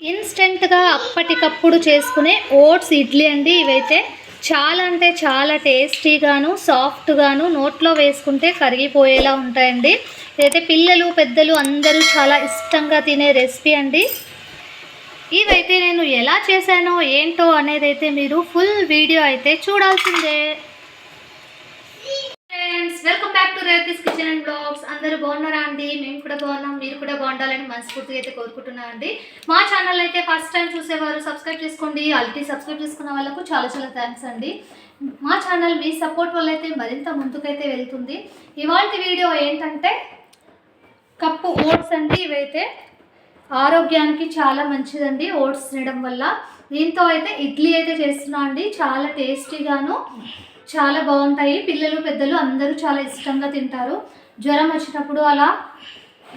ఇన్స్టెంట్గా అప్పటికప్పుడు చేసుకునే ఓట్స్ ఇడ్లీ అండి ఇవైతే. చాలా అంటే చాలా టేస్టీగాను సాఫ్ట్గాను నోట్లో వేసుకుంటే కరిగిపోయేలా ఉంటాయండి. ఇదైతే పిల్లలు పెద్దలు అందరూ చాలా ఇష్టంగా తినే రెసిపీ అండి. ఇవైతే నేను ఎలా చేశానో ఏంటో అనేది అయితే మీరు ఫుల్ వీడియో అయితే చూడాల్సిందే friends welcome Venkatesh kitchen and blogs అందరూ బాగున్నారా అండి? మేము కూడా బాగున్నాం. మీరు కూడా బాగుండాలని మనస్ఫూర్తిగా అయితే కోరుకుంటున్నాం అండి. మా ఛానల్ అయితే ఫస్ట్ టైం చూసేవారు సబ్స్క్రైబ్ చేసుకోండి. ఆల్రెడీ సబ్స్క్రైబ్ చేసుకున్న వాళ్ళకు చాలా చాలా థ్యాంక్స్ అండి. మా ఛానల్ మీ సపోర్ట్ వల్ల అయితే మరింత ముందుకైతే వెళ్తుంది. ఇవాళ వీడియో ఏంటంటే కప్పు ఓట్స్ అండి ఇవైతే. ఆరోగ్యానికి చాలా మంచిదండి ఓట్స్ తినడం వల్ల. దీంతో అయితే ఇడ్లీ అయితే చేస్తున్నా అండి. చాలా టేస్టీగాను చాలా బాగుంటాయి. పిల్లలు పెద్దలు అందరూ చాలా ఇష్టంగా తింటారు. జ్వరం వచ్చినప్పుడు అలా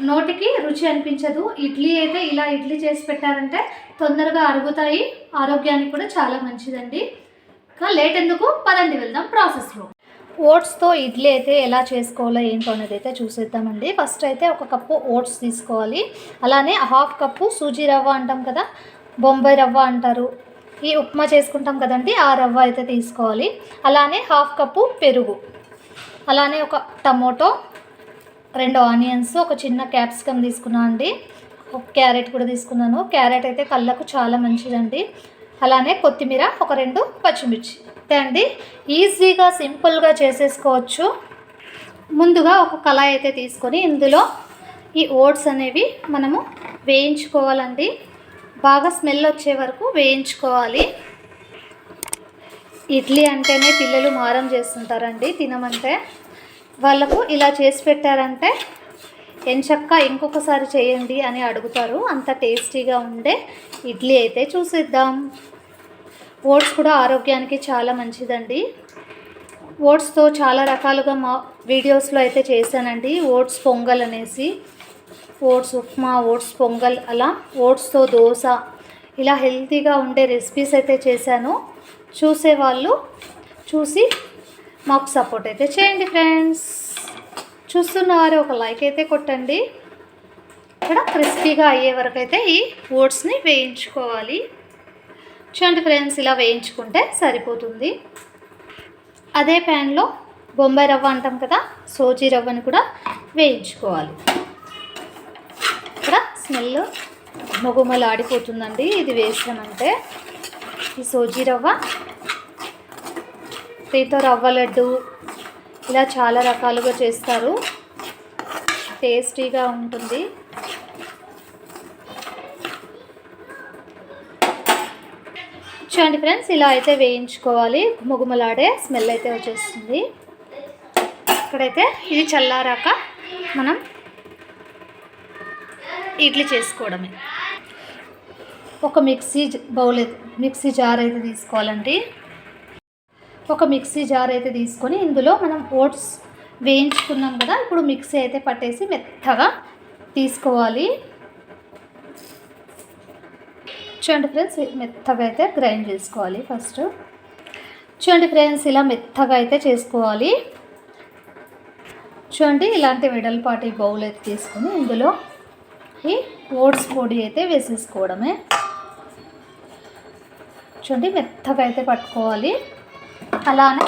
నోటికి రుచి అనిపించదు. ఇడ్లీ అయితే ఇలా ఇడ్లీ చేసి పెట్టారంటే తొందరగా అరుగుతాయి. ఆరోగ్యానికి కూడా చాలా మంచిదండి. ఇంకా లేట్ ఎందుకు? పదండి వెళ్దాం ప్రాసెస్లో ఓట్స్తో ఇడ్లీ అయితే ఎలా చేసుకోవాలో ఏంటో అనేది అయితే చూసేద్దామండి. ఫస్ట్ అయితే ఒక కప్పు ఓట్స్ తీసుకోవాలి. అలానే హాఫ్ కప్పు సూజీ రవ్వ అంటాం కదా బొంబాయి రవ్వ అంటారు. ఈ ఉప్మా చేసుకుంటాం కదండి ఆ రవ్వ అయితే తీసుకోవాలి. అలానే హాఫ్ కప్పు పెరుగు. అలానే ఒక టమోటో రెండు ఆనియన్స్ ఒక చిన్న క్యాప్సికమ్ తీసుకున్నాను అండి. ఒక క్యారెట్ కూడా తీసుకున్నాను. క్యారెట్ అయితే కళ్ళకు చాలా మంచిదండి. అలానే కొత్తిమీర ఒక రెండు పచ్చిమిర్చి. అంతే అండి. ఈజీగా సింపుల్గా చేసేసుకోవచ్చు. ముందుగా ఒక కళాయి అయితే తీసుకొని ఇందులో ఈ ఓట్స్ అనేవి మనము వేయించుకోవాలండి. బాగా స్మెల్ వచ్చే వరకు వేయించుకోవాలి. ఇడ్లీ అంటేనే పిల్లలు మారం చేస్తుంటారండి తినమంటే. వాళ్ళకు ఇలా చేసి పెట్టారంటే ఎంచక్క ఇంకొకసారి చేయండి అని అడుగుతారు. అంత టేస్టీగా ఉండే ఇడ్లీ అయితే చూసిద్దాం. ఓట్స్ కూడా ఆరోగ్యానికి చాలా మంచిదండి. ఓట్స్తో చాలా రకాలుగా మా వీడియోస్లో అయితే చేశానండి. ఓట్స్ పొంగల్ అనేసి ఓట్స్ ఉప్మా ఓట్స్ పొంగల్ అలా ఓట్స్తో దోశ. ఇలా హెల్తీగా ఉండే రెసిపీస్ అయితే చేశాను. చూసేవాళ్ళు చూసి మాకు సపోర్ట్ అయితే చేయండి ఫ్రెండ్స్. చూస్తున్నవారు ఒక లైక్ అయితే కొట్టండి. ఇక్కడ క్రిస్పీగా అయ్యే వరకు అయితే ఈ ఓట్స్ని వేయించుకోవాలి. చూడండి ఫ్రెండ్స్ ఇలా వేయించుకుంటే సరిపోతుంది. అదే ప్యాన్లో బొంబాయి రవ్వ అంటాం కదా సోజీ రవ్వని కూడా వేయించుకోవాలి. స్మెల్ మొగుమలు ఆడిపోతుందండి. ఇది వేసామంటే ఈ సోజీ రవ్వ తేతో రవ్వ లడ్డు ఇలా చాలా రకాలుగా చేస్తారు. టేస్టీగా ఉంటుంది. చూడండి ఫ్రెండ్స్ ఇలా అయితే వేయించుకోవాలి. మొగుమలాడే స్మెల్ అయితే వచ్చేస్తుంది. ఇక్కడైతే ఇది చల్లారాక మనం ఇడ్లీ చేసుకోవడమే. ఒక మిక్సీ బౌల్ మిక్సీ జార్ అయితే తీసుకోవాలండి. ఒక మిక్సీ జార్ అయితే తీసుకొని ఇందులో మనం ఓట్స్ వేయించుకున్నాం కదా ఇప్పుడు మిక్సీ అయితే పట్టేసి మెత్తగా తీసుకోవాలి. చూడండి ఫ్రెండ్స్ మెత్తగా అయితే గ్రైండ్ చేసుకోవాలి ఫస్ట్. చూడండి ఫ్రెండ్స్ ఇలా మెత్తగా అయితే చేసుకోవాలి. చూడండి ఇలాంటి వెడల్పాటి బౌల్ అయితే తీసుకొని ఇందులో ఈ ఓట్స్ పొడి అయితే వేసేసుకోవడమే. చూడండి మెత్తగా అయితే పట్టుకోవాలి. అలానే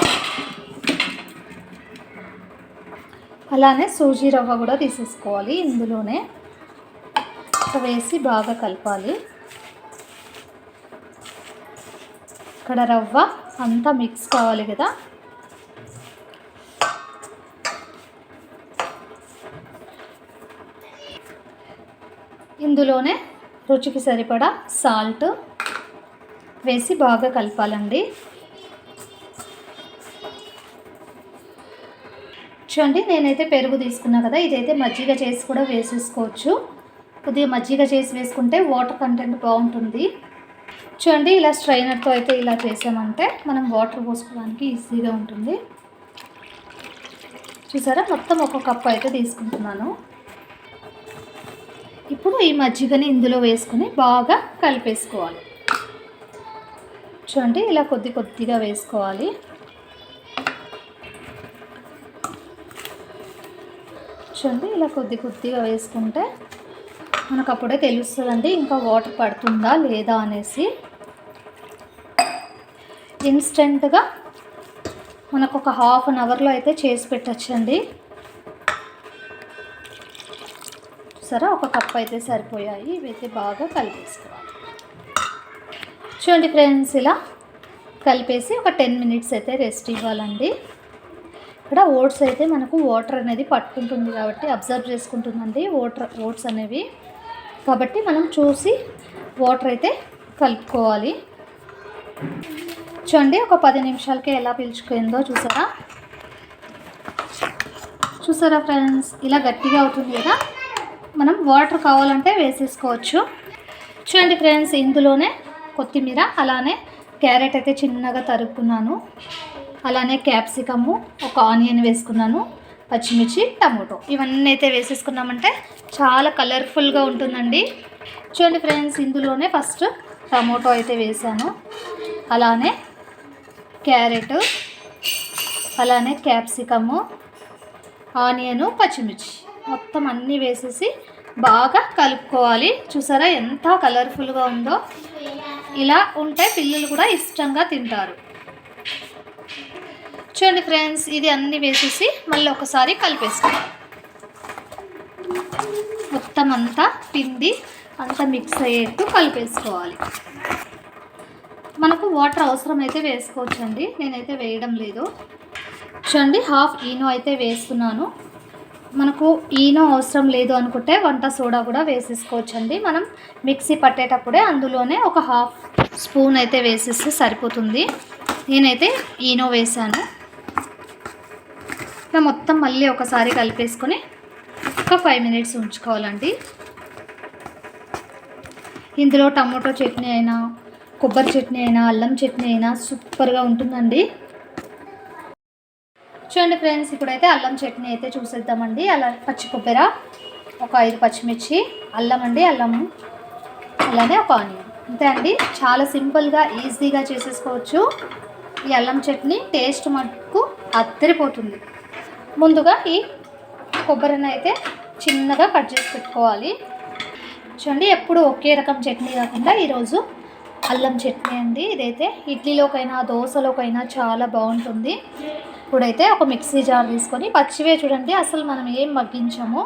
అలానే సూజీ రవ్వ కూడా తీసేసుకోవాలి ఇందులోనే. వేసి బాగా కలపాలి. ఇక్కడ రవ్వ అంతా మిక్స్ కావాలి కదా. ఇందులోనే రుచికి సరిపడా సాల్ట్ వేసి బాగా కలపాలండి. చూడండి నేనైతే పెరుగు తీసుకున్నా కదా ఇదైతే మజ్జిగ చేసి కూడా వేసేసుకోవచ్చు. కొద్దిగా మజ్జిగ చేసి వేసుకుంటే వాటర్ కంటెంట్ బాగుంటుంది. చూడండి ఇలా స్ట్రైనర్తో అయితే ఇలా చేసామంటే మనం వాటర్ పోసుకోవడానికి ఈజీగా ఉంటుంది. చూసారా? మొత్తం ఒక కప్పు అయితే తీసుకుంటున్నాను. ఇప్పుడు ఈ మజ్జిగని ఇందులో వేసుకొని బాగా కలిపేసుకోవాలి. చూడండి ఇలా కొద్ది కొద్దిగా వేసుకోవాలి. చూడండి ఇలా కొద్ది కొద్దిగా వేసుకుంటే మనకు అప్పుడే తెలుస్తుందండి ఇంకా వాటర్ పడుతుందా లేదా అనేసి. ఇన్స్టెంట్గా మనకు ఒక హాఫ్ అన్ అవర్లో అయితే చేసి పెట్టచ్చండి. చూసారా ఒక కప్ అయితే సరిపోయాయి. ఇవైతే బాగా కలిపేసుకోవాలి. చూడండి ఫ్రెండ్స్ ఇలా కలిపేసి ఒక టెన్ మినిట్స్ అయితే రెస్ట్ ఇవ్వాలండి. ఇక్కడ ఓట్స్ అయితే మనకు వాటర్ అనేది పట్టుకుంటుంది కాబట్టి అబ్జర్వ్ చేసుకుంటుందండి వాటర్ ఓట్స్ అనేవి. కాబట్టి మనం చూసి వాటర్ అయితే కలుపుకోవాలి. చూడండి ఒక పది నిమిషాలకి ఎలా పీల్చుకుందో చూసారా? చూసారా ఫ్రెండ్స్? ఇలా గట్టిగా అవుతుంది కదా? మనం వాటర్ కావాలంటే వేసేసుకోవచ్చు. చూడండి ఫ్రెండ్స్ ఇందులోనే కొత్తిమీర అలానే క్యారెట్ అయితే చిన్నగా తరుక్కున్నాను. అలానే క్యాప్సికము ఒక ఆనియన్ వేసుకున్నాను పచ్చిమిర్చి టమోటో. ఇవన్నీ అయితే వేసేసుకున్నామంటే చాలా కలర్ఫుల్గా ఉంటుందండి. చూడండి ఫ్రెండ్స్ ఇందులోనే ఫస్ట్ టమోటో అయితే వేసాను. అలానే క్యారెట్ అలానే క్యాప్సికము ఆనియను పచ్చిమిర్చి. మొత్తం అన్నీ వేసేసి బాగా కలుపుకోవాలి. చూసారా ఎంత కలర్ఫుల్గా ఉందో? ఇలా ఉంటే పిల్లలు కూడా ఇష్టంగా తింటారు. చూడండి ఫ్రెండ్స్ ఇది అన్నీ వేసేసి మళ్ళీ ఒకసారి కలిపేసుకోవాలి మొత్తం అంతా పిండి అంతా మిక్స్ అయ్యేట్టు కలిపేసుకోవాలి. మనకు వాటర్ అవసరం అయితే వేసుకోవచ్చండి. నేనైతే వేయడం లేదు. చూడండి హాఫ్ ఈనో అయితే వేస్తున్నాను. మనకు ఈనో అవసరం లేదు అనుకుంటే వంట సోడా కూడా వేసేసుకోవచ్చండి. మనం మిక్సీ పట్టేటప్పుడే అందులోనే ఒక హాఫ్ స్పూన్ అయితే వేసేస్తే సరిపోతుంది. నేనైతే ఈనో వేసాను. ఇలా మొత్తం మళ్ళీ ఒకసారి కలిపేసుకొని ఒక ఫైవ్ మినిట్స్ ఉంచుకోవాలండి. ఇందులో టమాటో చట్నీ అయినా కొబ్బరి చట్నీ అయినా అల్లం చట్నీ అయినా సూపర్గా ఉంటుందండి. చూడండి ఫ్రెండ్స్ ఇప్పుడైతే అల్లం చట్నీ అయితే చూసేద్దామండి. అలా పచ్చి కొబ్బరి ఒక ఐదు పచ్చిమిర్చి అల్లం అండి అల్లం అలానే ఒక ఆనియన్. అంతే అండి. చాలా సింపుల్గా ఈజీగా చేసేసుకోవచ్చు. ఈ అల్లం చట్నీ టేస్ట్ మటుకు అద్దరిపోతుంది. ముందుగా ఈ కొబ్బరిని అయితే చిన్నగా కట్ చేసి పెట్టుకోవాలి. చూడండి ఎప్పుడు ఒకే రకం చట్నీ కాకుండా ఈరోజు అల్లం చట్నీ అండి. ఇదైతే ఇడ్లీలోకైనా దోశలోకైనా చాలా బాగుంటుంది. ఇప్పుడైతే ఒక మిక్సీ జార్ తీసుకొని పచ్చివే చూడండి అసలు మనం ఏం మగ్గించామో.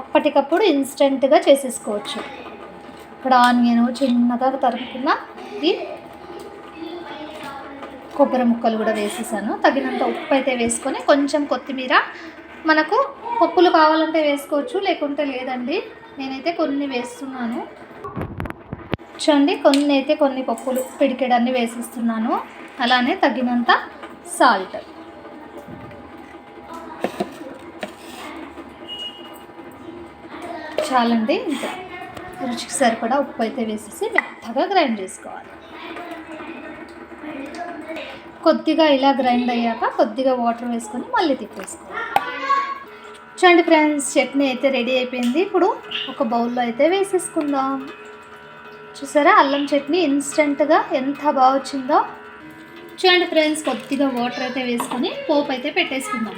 అప్పటికప్పుడు ఇన్స్టెంట్గా చేసేసుకోవచ్చు. ఇక్కడ ఆనియన్ చిన్నగా తరుపుకున్న ఇది కొబ్బరి ముక్కలు కూడా వేసేసాను. తగినంత ఉప్పు అయితే వేసుకొని కొంచెం కొత్తిమీర మనకు పప్పులు కావాలంటే వేసుకోవచ్చు లేకుంటే లేదండి. నేనైతే కొన్ని వేస్తున్నాను. చూడండి కొన్ని అయితే కొన్ని పప్పులు పిడికెడన్ని వేసిస్తున్నాను. అలానే తగినంత సాల్ట్. చాలండి. ఇంకా రుచికి సరిపడా ఉప్పు అయితే వేసేసి మెత్తగా గ్రైండ్ చేసుకోవాలి. కొద్దిగా ఇలా గ్రైండ్ అయ్యాక కొద్దిగా వాటర్ వేసుకొని మళ్ళీ తిప్పేసుకోవాలి. చూడండి ఫ్రెండ్స్ చట్నీ అయితే రెడీ అయిపోయింది. ఇప్పుడు ఒక బౌల్లో అయితే వేసేసుకుందాం. చూసారా? అల్లం చట్నీ ఇన్స్టెంట్గా ఎంత బాగా వచ్చిందో. చూడండి ఫ్రెండ్స్ కొద్దిగా వాటర్ అయితే వేసుకొని పోపు అయితే పెట్టేసుకుందాం.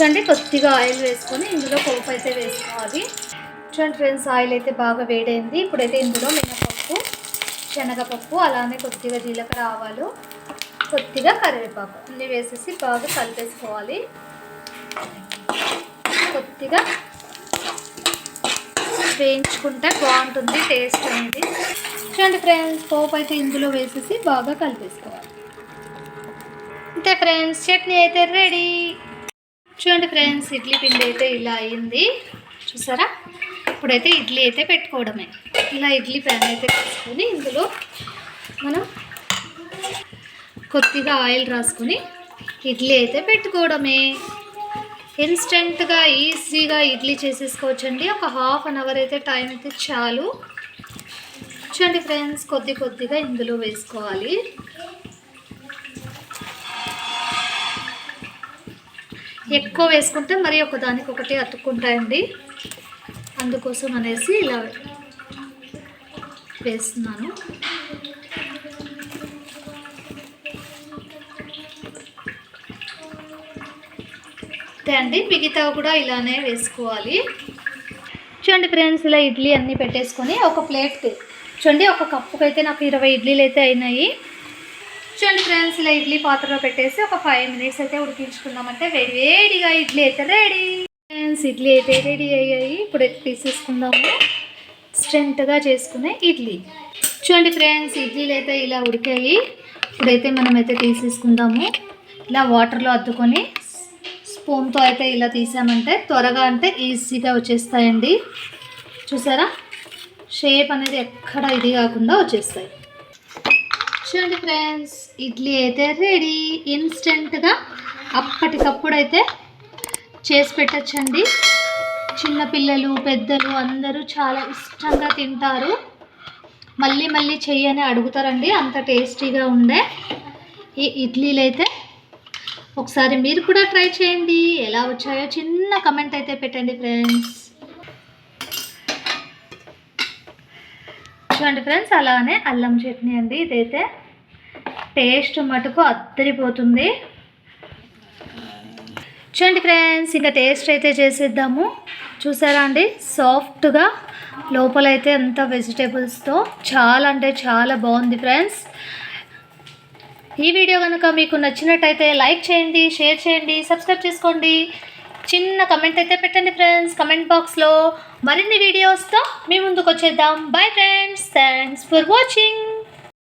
చూడండి కొద్దిగా ఆయిల్ వేసుకొని ఇందులో పోపు అయితే వేసుకోవాలి. చూడండి ఫ్రెండ్స్ ఆయిల్ అయితే బాగా వేడైంది. ఇప్పుడైతే ఇందులో మినపప్పు శనగపప్పు అలానే కొద్దిగా జీలకర్ర ఆవాలు కొద్దిగా కరివేపాకు అన్ని వేసేసి బాగా కలిపేసుకోవాలి. కొద్దిగా వేయించుకుంటే బాగుంటుంది టేస్ట్ అనేది. చూడండి ఫ్రెండ్స్ పోపు అయితే ఇందులో వేసేసి బాగా కలిపేసుకోవాలి. అంతే ఫ్రెండ్స్ చట్నీ అయితే రెడీ. చూడండి ఫ్రెండ్స్ ఇడ్లీ పిండి అయితే ఇలా అయింది. చూసారా? ఇప్పుడైతే ఇడ్లీ అయితే పెట్టుకోవడమే. ఇలా ఇడ్లీ ప్యాన్ అయితే తీసుకొని ఇందులో మనం కొద్దిగా ఆయిల్ రాసుకొని ఇడ్లీ అయితే పెట్టుకోవడమే. ఇన్స్టెంట్గా ఈజీగా ఇడ్లీ చేసేసుకోవచ్చండి. ఒక హాఫ్ అన్ అవర్ అయితే టైం అయితే చాలు. చూడండి ఫ్రెండ్స్ కొద్ది కొద్దిగా ఇందులో వేసుకోవాలి. ఎక్కువ వేసుకుంటే మరి ఒకదానికి ఒకటి అతుక్కుంటాయండి. అందుకోసం అనేసి ఇలా వేస్తున్నాను. అంతే అండి మిగతా కూడా ఇలానే వేసుకోవాలి. చూడండి ఫ్రెండ్స్ ఇలా ఇడ్లీ అన్నీ పెట్టేసుకొని ఒక ప్లేట్కి చూడండి ఒక కప్పుకి అయితే నాకు ఇరవై ఇడ్లీలు అయితే అయినాయి. చూడండి ఫ్రెండ్స్ ఇలా ఇడ్లీ పాత్రలో పెట్టేసి ఒక ఫైవ్ మినిట్స్ అయితే ఉడికించుకుందామంటే వేడి వేడిగా ఇడ్లీ అయితే రెడీ ఫ్రెండ్స్ ఇడ్లీ అయితే రెడీ అయ్యాయి. ఇప్పుడు అయితే తీసేసుకుందాము స్ట్రెంత్గా చేసుకునే ఇడ్లీ. చూడండి ఫ్రెండ్స్ ఇడ్లీలు అయితే ఇలా ఉడికాయి. ఇప్పుడైతే మనమైతే తీసేసుకుందాము. ఇలా వాటర్లో అద్దుకొని స్పూన్తో అయితే ఇలా తీసామంటే త్వరగా అంటే ఈజీగా వచ్చేస్తాయండి. చూసారా? షేప్ అనేది ఎక్కడ ఇది కాకుండా వచ్చేస్తాయి. చూడండి ఫ్రెండ్స్ ఇడ్లీ అయితే రెడీ ఇన్స్టెంట్గా అప్పటికప్పుడు అయితే చేసి పెట్టచ్చండి. చిన్నపిల్లలు పెద్దలు అందరూ చాలా ఇష్టంగా తింటారు. మళ్ళీ మళ్ళీ చెయ్యని అడుగుతారండి అంత టేస్టీగా ఉండే. ఈ ఇడ్లీలు అయితే ఒకసారి మీరు కూడా ట్రై చేయండి. ఎలా వచ్చాయో చిన్న కమెంట్ అయితే పెట్టండి ఫ్రెండ్స్. చూడండి ఫ్రెండ్స్ అలానే అల్లం చట్నీ అండి. ఇదైతే టేస్ట్ మటుకు అద్దరిపోతుంది. చూడండి ఫ్రెండ్స్ ఇంకా టేస్ట్ అయితే చేసేద్దాము. చూసారా అండి? సాఫ్ట్గా లోపలైతే అంత వెజిటేబుల్స్తో చాలా అంటే చాలా బాగుంది ఫ్రెండ్స్. ఈ వీడియో కనుక మీకు నచ్చినట్టయితే లైక్ చేయండి షేర్ చేయండి సబ్స్క్రైబ్ చేసుకోండి. చిన్న కమెంట్ అయితే పెట్టండి ఫ్రెండ్స్ కమెంట్ బాక్స్లో మరిన్ని వీడియోస్తో మీ ముందుకు వచ్చేద్దాం bye friends thanks for watching